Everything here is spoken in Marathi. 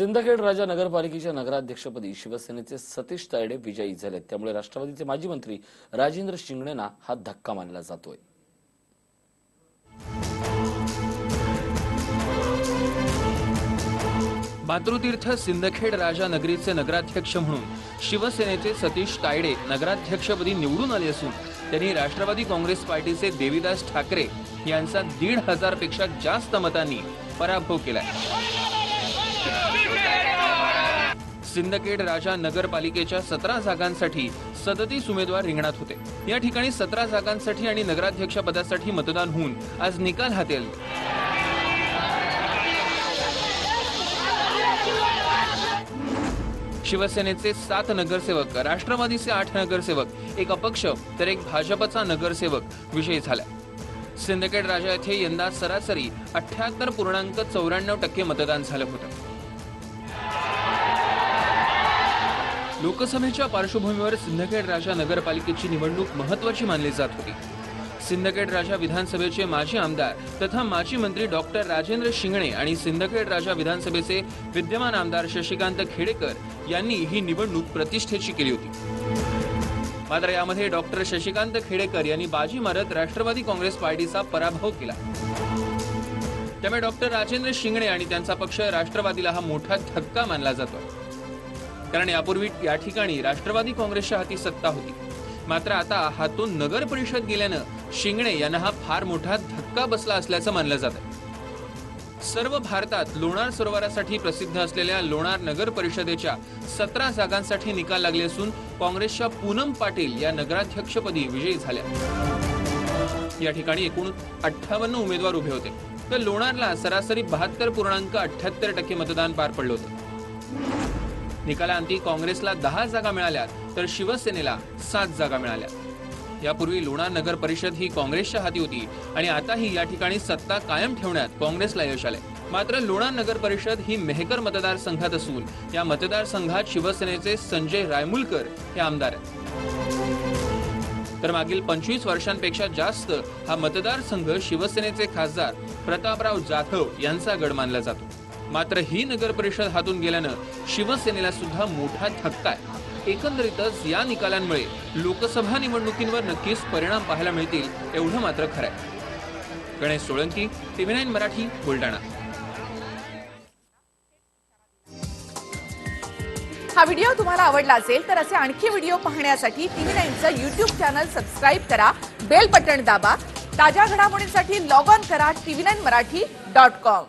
सिंदखेड राजा नगरपालिकेच्या नगराध्यक्षपदी शिवसेनेचे सतीश तायडे विजयी झालेत. त्यामुळे राष्ट्रवादीचे माजी मंत्री राजेंद्र शिंगणेना हा धक्का मानला जातोय. मातृतीर्थ सिंदखेड राजा नगरीचे नगराध्यक्ष म्हणून शिवसेनेचे सतीश तायडे नगराध्यक्षपदी निवडून आले असून त्यांनी राष्ट्रवादी काँग्रेस पार्टीचे देवीदास ठाकरे यांचा दीड हजारपेक्षा जास्त मतांनी पराभव केलाय. सिंदखेड राजा नगरपालिकेच्या सतरा जागांसाठी सदतीस उमेदवार रिंगणात होते. या ठिकाणी सतरा जागांसाठी आणि नगराध्यक्ष पदासाठी मतदान होऊन आज निकाल हातेल. शिवसेनेचे सात नगरसेवक राष्ट्रवादीचे आठ नगरसेवक एक अपक्ष तर एक भाजपचा नगरसेवक विजयी झाला. सिंदखेड राजा येथे यंदा सरासरी अठ्याहत्तर पूर्णांक चौऱ्याण्णव टक्के मतदान झालं होतं. लोकसभेच्या पार्श्वभूमीवर सिंदखेड राजा नगरपालिकेची निवडणूक महत्वाची मानली जात होती. सिंदखेड राजा विधानसभेचे माजी आमदार तथा माजी मंत्री डॉक्टर राजेंद्र शिंगणे आणि सिंदखेड राजा विधानसभेचे विद्यमान आमदार शशिकांत खेडेकर यांनी ही निवडणूक प्रतिष्ठेची केली होती. मात्र यामध्ये डॉक्टर शशिकांत खेडेकर यांनी बाजी मारत राष्ट्रवादी काँग्रेस पार्टीचा पराभव केला. त्यामुळे डॉक्टर राजेंद्र शिंगणे आणि त्यांचा पक्ष राष्ट्रवादीला हा मोठा धक्का मानला जातो. कारण यापूर्वी या ठिकाणी राष्ट्रवादी काँग्रेसच्या हाती सत्ता होती. मात्र आता हातून नगर परिषद गेल्यानं शिंगणे यांना हा फार मोठा धक्का बसला असल्याचं मानलं जात सर्व भारतात लोणार सरोवरासाठी प्रसिद्ध असलेल्या लोणार नगर परिषदेच्या सतरा जागांसाठी निकाल लागले असून काँग्रेसच्या पूनम पाटील या नगराध्यक्षपदी विजयी झाल्या. या ठिकाणी एकूण अठ्ठावन्न उमेदवार उभे होते. तर लोणारला सरासरी बहात्तर पूर्णांक अठ्याहत्तर टक्के मतदान पार पडलं होतं. निकालाअंती काँग्रेसला दहा जागा मिळाल्या तर शिवसेनेला सात जागा मिळाल्या यापूर्वी लोणार नगर परिषद ही काँग्रेसच्या हाती होती आणि आताही या ठिकाणी सत्ता कायम ठेवण्यात काँग्रेसला यश आले मात्र लोणार नगर परिषद ही मेहकर मतदारसंघात असून या मतदारसंघात शिवसेनेचे संजय रायमुलकर हे आमदार आहेत. तर मागील पंचवीस वर्षांपेक्षा जास्त हा मतदारसंघ शिवसेनेचे खासदार प्रतापराव जाधव यांचा गड मानला जातो. मात्र ही नगर परिषद हातून गेल्यानं शिवसेनेला सुद्धा मोठा धक्का आहे. एकंदरीतच या निकालांमुळे लोकसभा निवडणुकींवर नक्कीच परिणाम पाहायला मिळतील एवढं मात्र खरं आहे. Ganesh Solanki TV nine Marathi Buldhana. हा व्हिडिओ तुम्हाला आवडला असेल तर असे आणखी व्हिडिओ पाहण्यासाठी टीव्ही नाईनचं युट्यूब चॅनल सबस्क्राईब करा बेल बटन दाबा ताज्या घडामोडींसाठी लॉग ऑन करा TV nine Marathi dot com.